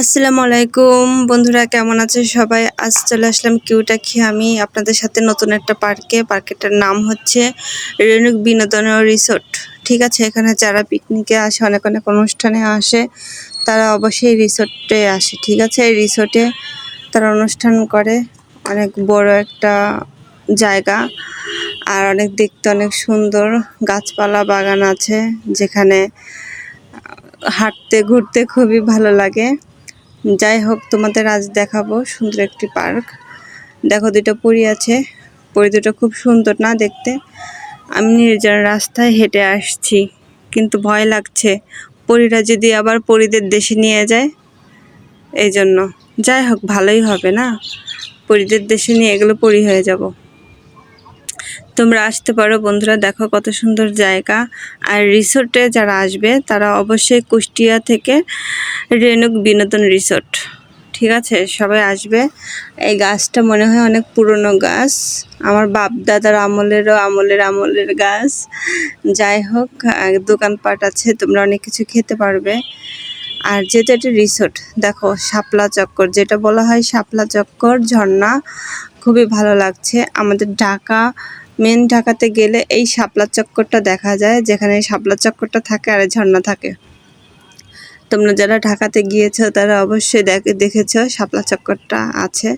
আসসালামু আলাইকুম। বন্ধুরা, কেমন আছে সবাই? আজ চলে আসলাম কিউটাখি আমি, আপনাদের সাথে নতুন একটা পার্কে। পার্কেটার নাম হচ্ছে রেণুক বিনোদন রিসোর্ট। ঠিক আছে, এখানে যারা পিকনিকে আসে, অনেক অনেক অনুষ্ঠানে আসে, তারা অবশ্যই রিসোর্টে আসে, ঠিক আছে? এই রিসোর্টে তারা অনুষ্ঠান করে। অনেক বড় একটা জায়গা, আর অনেক দেখতে অনেক সুন্দর। গাছপালা, বাগান আছে, যেখানে হাঁটতে, ঘুরতে খুবই ভালো লাগে। যাই হোক, তোমাদের আজ দেখাবো সুন্দর একটি পার্ক। দেখো দুটো পরি আছে। পরি দুটো খুব সুন্দর না দেখতে? আমি নির্জন রাস্তায় হেঁটে আসছি, কিন্তু ভয় লাগছে। পরীরা যদি আবার পরীদের দেশে নিয়ে যায় এই জন্য যাই হোক, ভালোই হবে না? পরীদের দেশে নিয়ে এগুলো পরি হয়ে যাব। তোমরা আসতে পারো। বন্ধুরা, দেখো কত সুন্দর জায়গা। আর রিসোর্টে যারা আসবে, তারা অবশ্যই কুষ্টিয়া থেকে রেণুক বিনোদন রিসোর্ট। ঠিক আছে? সবাই আসবে। এই গাছটা মনে হয় অনেক পুরনো গাছ। আমার বাপ দাদার আমলেরও আমলের আমলের গাছ। যাই হোক দোকানপাট আছে, তোমরা অনেক কিছু খেতে পারবে। আর যেটা একটা রিসোর্ট, দেখো শাপলা চক্কর, যেটা বলা হয় শাপলা চক্কর, ঝর্ণা, খুবই ভালো লাগছে। আমাদের ঢাকা মেন ঢাকাতে গেলে এই শাপলা চক্করটা দেখা যায়, যেখানে শাপলা চক্করটা থাকে আর ঝর্ণা থাকে। তোমরা যারা ঢাকাতে গিয়েছো, তারা অবশ্যই দেখে, দেখেছ শাপলা চক্করটা আছে।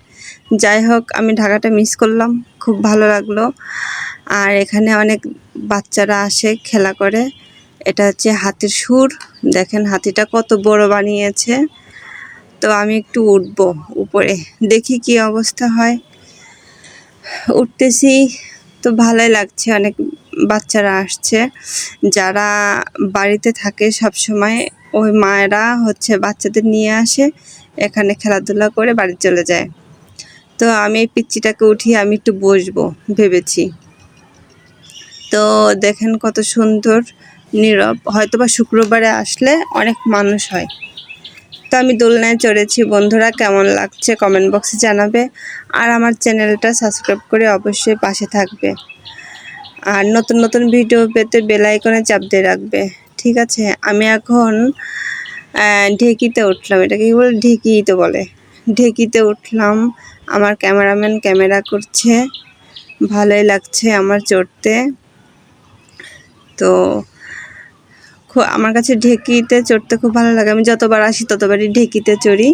যাই হোক, আমি ঢাকাটা মিস করলাম, খুব ভালো লাগল। আর এখানে অনেক বাচ্চারা আসে, খেলা করে। এটা হচ্ছে হাতির সুর। দেখেন, হাতিটা কত বড় বানিয়েছে। তো আমি একটু উঠবো উপরে, দেখি কি অবস্থা হয়। উঠতেছি তো ভালোই লাগছে, অনেক বাচ্চারা আসছে। যারা বাড়িতে থাকে সব সময় ওই মায়েরা হচ্ছে বাচ্চাদের নিয়ে আসে, এখানে খেলাধুলা করে বাড়ি চলে যায়। তো আমি এই পিচ্চিটাকে উঠিয়ে আমি একটু বসবো, ভেবেছি। তো দেখেন কত সুন্দর, নীরব। হয়তো বা শুক্রবারে আসলে অনেক মানুষ হয়। তো আমি দোলনায় চড়েছি। বন্ধুরা, কেমন লাগছে কমেন্ট বক্সে জানাবে। আর আমার চ্যানেলটা সাবস্ক্রাইব করে অবশ্যই পাশে থাকবে। আর নতুন নতুন ভিডিও পেতে বেলাইকনে চাপ দিয়ে রাখবে। ঠিক আছে? আমি এখন ঢেকিতে উঠলাম। এটাকে কি বলে? ঢেকি তো বলে। ঢেকিতে উঠলাম। আমার ক্যামেরাম্যান ক্যামেরা করছে। ভালোই লাগছে আমার চড়তে। তো আমার কাছে ঢেকিতে চড়তে খুব ভালো লাগে। আমি যতবার আসি ততবারই ঢেকিতে চড়ি।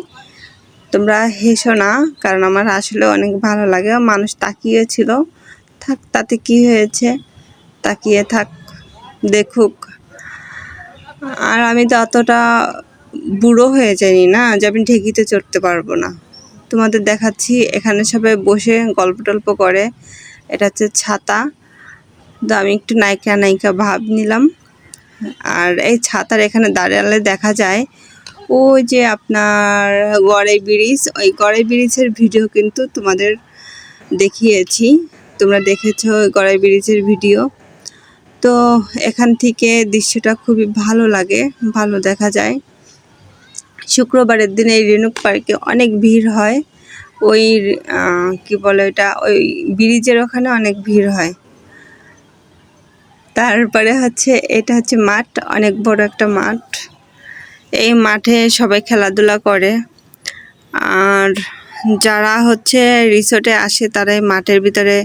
তোমরা হেসো না, কারণ আমার আসলে অনেক ভালো লাগে। মানুষ তাকিয়েছিল, থাক, তাতে কি হয়েছে? তাকিয়ে থাক, দেখুক। আর আমি তো অতটা বুড়ো হয়ে যাইনি না, যে আমি ঢেকিতে চড়তে পারব না। তোমাদের দেখাচ্ছি, এখানে সবাই বসে গল্প টল্প করে। এটা হচ্ছে ছাতা। তো আমি একটু নায়িকা নায়িকা ভাব নিলাম। আর এই ছাতার এখানে দাঁড়ালে দেখা যায়, ওই যে আপনার গড়াই ব্রিজ, ওই গড়াই ব্রিজের ভিডিও কিন্তু তোমাদের দেখিয়েছি। তোমরা দেখেছ গড়াই ব্রিজের ভিডিও। তো এখান থেকে দৃশ্যটা খুবই ভালো লাগে, ভালো দেখা যায়। শুক্রবারের দিনে এই রেণুক পার্কে অনেক ভিড় হয়। ওই কি বলে এটা ওই ব্রিজের ওখানে অনেক ভিড় হয়। তারপরে হচ্ছে, এটা হচ্ছে মাঠ, অনেক বড় একটা মাঠ। এই মাঠে সবাই খেলাধুলা করে। আর যারা হচ্ছে রিসোর্টে আসে তারা এই মাঠের ভিতরে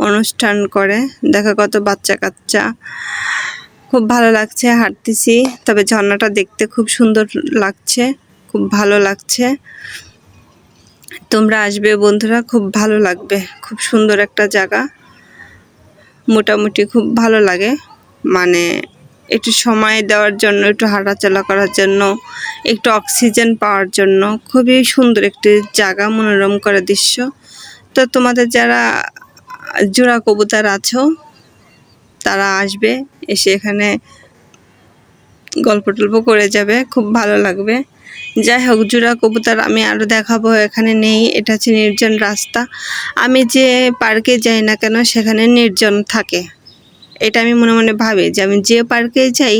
অনুষ্ঠান করে। দেখা কত বাচ্চা কাচ্চা। খুব ভালো লাগছে, হাঁটতেছি। তবে ঝর্ণাটা দেখতে খুব সুন্দর লাগছে, খুব ভালো লাগছে। তোমরা আসবে বন্ধুরা, খুব ভালো লাগবে। খুব সুন্দর একটা জায়গা। মোটামুটি খুব ভালো লাগে। মানে একটু সময় দেওয়ার জন্য, একটু হাঁটাচলা করার জন্য, একটু অক্সিজেন পাওয়ার জন্য খুবই সুন্দর একটি জায়গা, মনোরম করা দৃশ্য। তো তোমাদের যারা জোড়া কবুতর আছো, তারা আসবে, এসে এখানে গল্প টল্প করে যাবে, খুব ভালো লাগবে। যাই হোক, জোড়া কবুতর আমি আরও দেখাবো, এখানে নেই, এটা হচ্ছে নির্জন রাস্তা। আমি যে পার্কে যাই না কেন, সেখানে নির্জন থাকে। এটা আমি মনে মনে ভাবি যে আমি যে পার্কে যাই,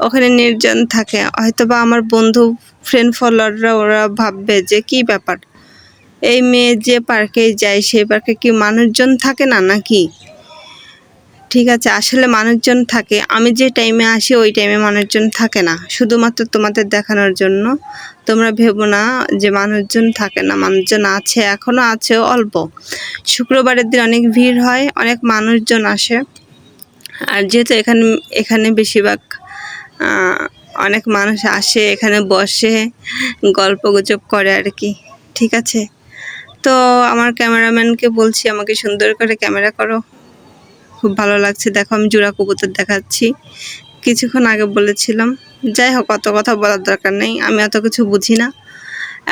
ওখানে নির্জন থাকে। হয়তো বা আমার বন্ধু ফ্রেন্ড ফলোয়াররা ওরা ভাববে যে কি ব্যাপার? এই মেয়ে যে পার্কে যায় সেই পার্কে কি মানুষজন থাকে না, নাকি? ঠিক আছে, আসলে মানুষজন থাকে। আমি যে টাইমে আসি, ওই টাইমে মানুষজন থাকে না। শুধুমাত্র তোমাদের দেখানোর জন্য। তোমরা ভেবো না যে মানুষজন থাকে না। মানুষজন আছে এখনও আছে অল্প। শুক্রবারের দিন অনেক ভিড় হয়, অনেক মানুষজন আসে। আর যেহেতু এখানে এখানে বেশিরভাগ অনেক মানুষ আসে, এখানে বসে গল্প গুজব করে আর কি। ঠিক আছে? তো আমার ক্যামেরাম্যানকে বলছি, আমাকে সুন্দর করে ক্যামেরা করো। খুব ভালো লাগছে। দেখো, আমি জোড়া কবুতর দেখাচ্ছি। কিছুক্ষণ আগে বলেছিলাম, যাই হোক, অত কথা বলার দরকার নেই, আমি অত কিছু বুঝি না।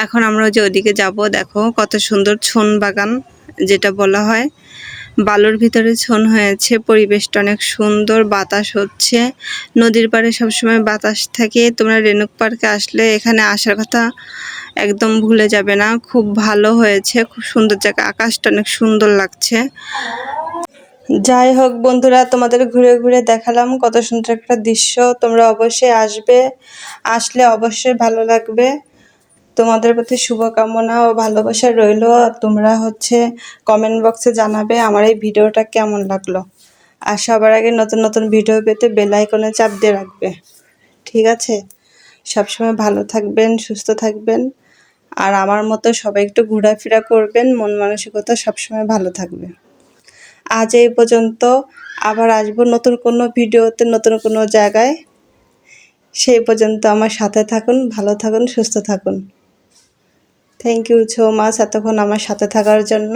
এখন আমরা যে ওদিকে যাব, দেখো, কত সুন্দর ছন বাগান, যেটা বলা হয়। বালুর ভিতরে ছন হয়েছে, পরিবেশটা অনেক সুন্দর, বাতাস হচ্ছে। নদীর পাড়ে সবসময় বাতাস থাকে। তোমরা রেনুক পার্কে আসলে এখানে আসার কথা একদম ভুলে যাবে না। খুব ভালো হয়েছে, খুব সুন্দর জায়গা, আকাশটা অনেক সুন্দর লাগছে। যাই হোক বন্ধুরা, তোমাদের ঘুরে ঘুরে দেখালাম কত সুন্দর একটা দৃশ্য। তোমরা অবশ্যই আসবে, আসলে অবশ্যই ভালো লাগবে। তোমাদের প্রতি শুভকামনা ও ভালোবাসা রইল। তোমরা হচ্ছে কমেন্ট বক্সে জানাবে আমার এই ভিডিওটা কেমন লাগল। আর সবার আগে নতুন নতুন ভিডিও পেতে বেল আইকনে চাপ দিয়ে রাখবে। ঠিক আছে? সবসময় ভালো থাকবেন, সুস্থ থাকবেন। আর আমার মতো সবাই একটু ঘোরাফেরা করবেন, মন মানসিকতা সবসময় ভালো থাকবে। আজ এই পর্যন্ত আবার আসব নতুন কোনো ভিডিওতে, নতুন কোনো জায়গায়। সেই পর্যন্ত আমার সাথে থাকুন, ভালো থাকুন, সুস্থ থাকুন। থ্যাংক ইউ সো মাচ এতক্ষণ আমার সাথে থাকার জন্য।